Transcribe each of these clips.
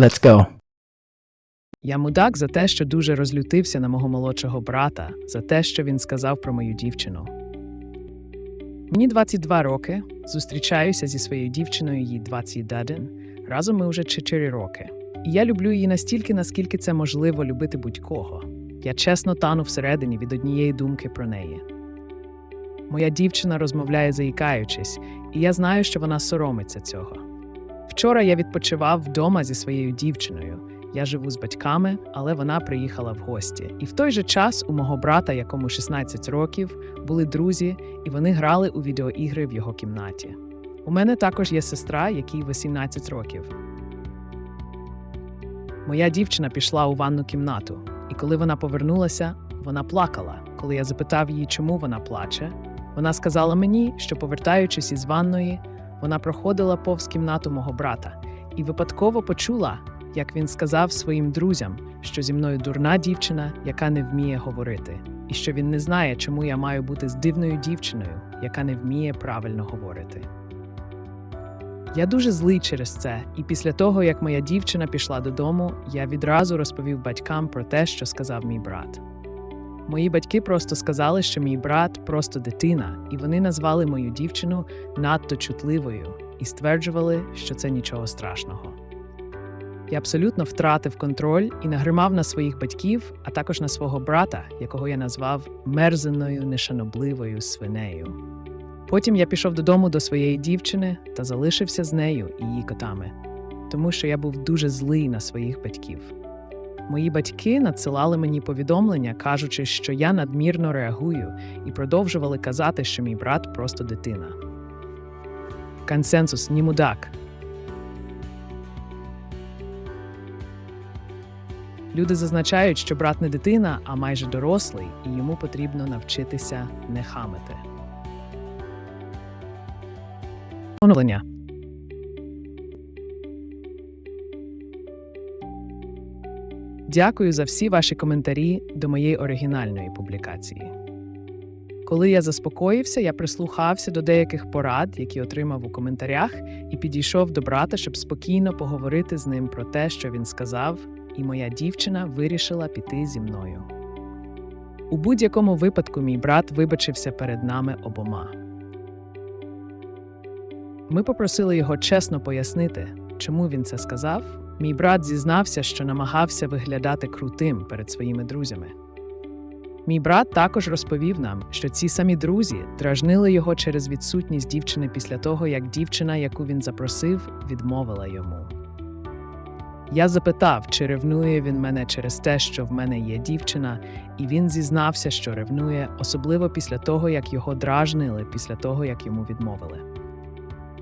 Let's go. Я мудак за те, що дуже розлютився на мого молодшого брата, за те, що він сказав про мою дівчину. Мені 22 роки, зустрічаюся зі своєю дівчиною, їй 21. Разом ми вже 4 роки. І я люблю її настільки, наскільки це можливо любити будь-кого. Я чесно тану всередині від однієї думки про неї. Моя дівчина розмовляє заїкаючись, і я знаю, що вона соромиться цього. Вчора я відпочивав вдома зі своєю дівчиною. Я живу з батьками, але вона приїхала в гості. І в той же час у мого брата, якому 16 років, були друзі, і вони грали у відеоігри в його кімнаті. У мене також є сестра, якій 18 років. Моя дівчина пішла у ванну кімнату, і коли вона повернулася, вона плакала. Коли я запитав її, чому вона плаче, вона сказала мені, що, повертаючись із ванної, вона проходила повз кімнату мого брата і випадково почула, як він сказав своїм друзям, що зі мною дурна дівчина, яка не вміє говорити, і що він не знає, чому я маю бути з дивною дівчиною, яка не вміє правильно говорити. Я дуже злий через це, і після того, як моя дівчина пішла додому, я відразу розповів батькам про те, що сказав мій брат. Мої батьки просто сказали, що мій брат просто дитина, і вони назвали мою дівчину надто чутливою і стверджували, що це нічого страшного. Я абсолютно втратив контроль і нагримав на своїх батьків, а також на свого брата, якого я назвав мерзеною, нешанобливою свинею. Потім я пішов додому до своєї дівчини та залишився з нею і її котами, тому що я був дуже злий на своїх батьків. Мої батьки надсилали мені повідомлення, кажучи, що я надмірно реагую, і продовжували казати, що мій брат просто дитина. Консенсус ні мудак. Люди зазначають, що брат не дитина, а майже дорослий, і йому потрібно навчитися не хамити. Оновлення. Дякую за всі ваші коментарі до моєї оригінальної публікації. Коли я заспокоївся, я прислухався до деяких порад, які отримав у коментарях, і підійшов до брата, щоб спокійно поговорити з ним про те, що він сказав, і моя дівчина вирішила піти зі мною. У будь-якому випадку мій брат вибачився перед нами обома. Ми попросили його чесно пояснити, чому він це сказав. Мій брат зізнався, що намагався виглядати крутим перед своїми друзями. Мій брат також розповів нам, що ці самі друзі дражнили його через відсутність дівчини після того, як дівчина, яку він запросив, відмовила йому. Я запитав, чи ревнує він мене через те, що в мене є дівчина, і він зізнався, що ревнує, особливо після того, як його дражнили, після того, як йому відмовили.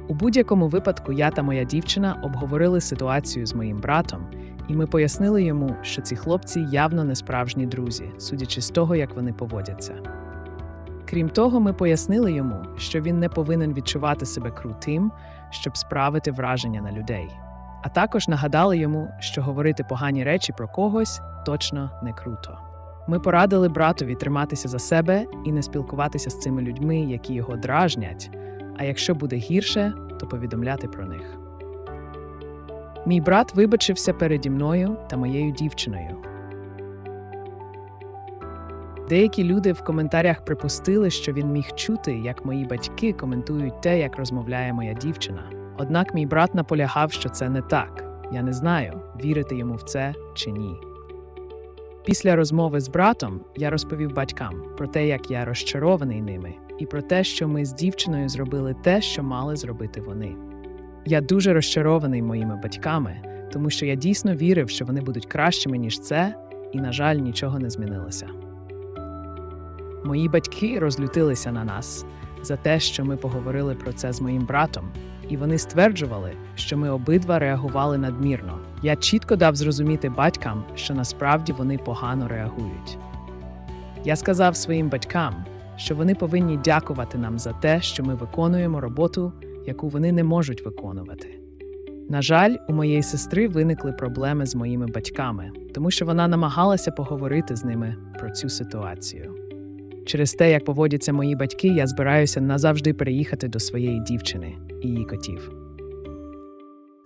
У будь-якому випадку я та моя дівчина обговорили ситуацію з моїм братом, і ми пояснили йому, що ці хлопці явно не справжні друзі, судячи з того, як вони поводяться. Крім того, ми пояснили йому, що він не повинен відчувати себе крутим, щоб справити враження на людей. А також нагадали йому, що говорити погані речі про когось точно не круто. Ми порадили братові триматися за себе і не спілкуватися з цими людьми, які його дражнять. А якщо буде гірше, то повідомляти про них. Мій брат вибачився переді мною та моєю дівчиною. Деякі люди в коментарях припустили, що він міг чути, як мої батьки коментують те, як розмовляє моя дівчина. Однак мій брат наполягав, що це не так. Я не знаю, вірити йому в це чи ні. Після розмови з братом я розповів батькам про те, як я розчарований ними, і про те, що ми з дівчиною зробили те, що мали зробити вони. Я дуже розчарований моїми батьками, тому що я дійсно вірив, що вони будуть кращими, ніж це, і, на жаль, нічого не змінилося. Мої батьки розлютилися на нас за те, що ми поговорили про це з моїм братом, і вони стверджували, що ми обидва реагували надмірно. Я чітко дав зрозуміти батькам, що насправді вони погано реагують. Я сказав своїм батькам, що вони повинні дякувати нам за те, що ми виконуємо роботу, яку вони не можуть виконувати. На жаль, у моєї сестри виникли проблеми з моїми батьками, тому що вона намагалася поговорити з ними про цю ситуацію. Через те, як поводяться мої батьки, я збираюся назавжди переїхати до своєї дівчини і її котів.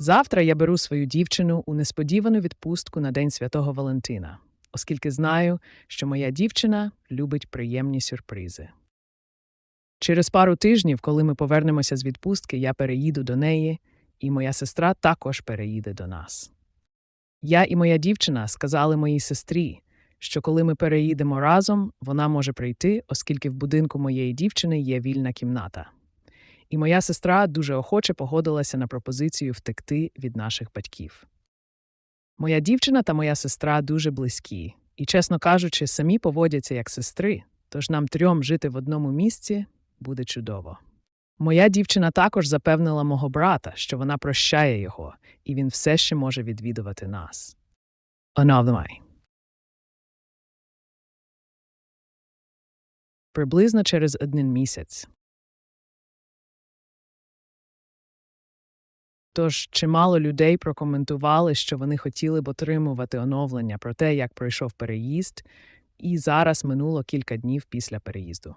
Завтра я беру свою дівчину у несподівану відпустку на День Святого Валентина, оскільки знаю, що моя дівчина любить приємні сюрпризи. Через пару тижнів, коли ми повернемося з відпустки, я переїду до неї, і моя сестра також переїде до нас. Я і моя дівчина сказали моїй сестрі, що коли ми переїдемо разом, вона може прийти, оскільки в будинку моєї дівчини є вільна кімната. І моя сестра дуже охоче погодилася на пропозицію втекти від наших батьків. Моя дівчина та моя сестра дуже близькі, і, чесно кажучи, самі поводяться як сестри, тож нам трьом жити в одному місці буде чудово. Моя дівчина також запевнила мого брата, що вона прощає його, і він все ще може відвідувати нас. Оновлюй. Приблизно через один місяць. Тож чимало людей прокоментували, що вони хотіли б отримувати оновлення про те, як пройшов переїзд, і зараз минуло кілька днів після переїзду.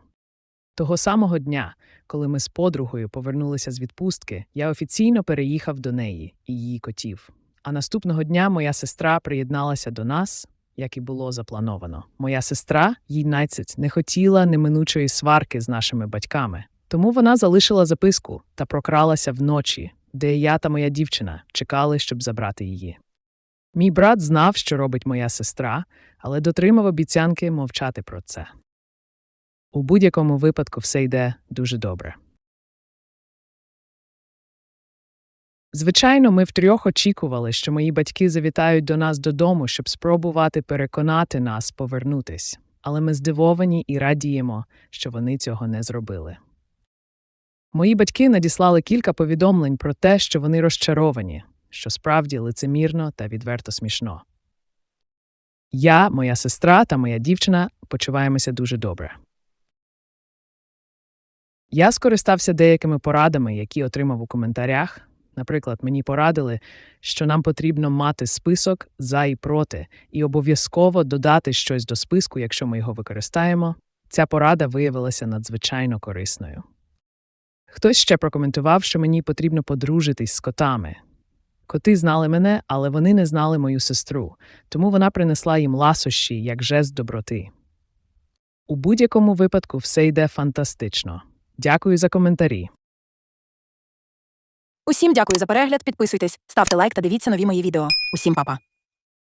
Того самого дня, коли ми з подругою повернулися з відпустки, я офіційно переїхав до неї і її котів. А наступного дня моя сестра приєдналася до нас, як і було заплановано. Моя сестра, їй найцять, не хотіла неминучої сварки з нашими батьками, тому вона залишила записку та прокралася вночі, де я та моя дівчина чекали, щоб забрати її. Мій брат знав, що робить моя сестра, але дотримав обіцянки мовчати про це. У будь-якому випадку все йде дуже добре. Звичайно, ми втрьох очікували, що мої батьки завітають до нас додому, щоб спробувати переконати нас повернутись, але ми здивовані і радіємо, що вони цього не зробили. Мої батьки надіслали кілька повідомлень про те, що вони розчаровані, що справді лицемірно та відверто смішно. Я, моя сестра та моя дівчина почуваємося дуже добре. Я скористався деякими порадами, які отримав у коментарях. Наприклад, мені порадили, що нам потрібно мати список за і проти, і обов'язково додати щось до списку, якщо ми його використаємо. Ця порада виявилася надзвичайно корисною. Хтось ще прокоментував, що мені потрібно подружитись з котами. Коти знали мене, але вони не знали мою сестру, тому вона принесла їм ласощі як жест доброти. У будь-якому випадку все йде фантастично. Дякую за коментарі. Усім дякую за перегляд, підписуйтесь, ставте лайк та дивіться нові мої відео. Усім па-па.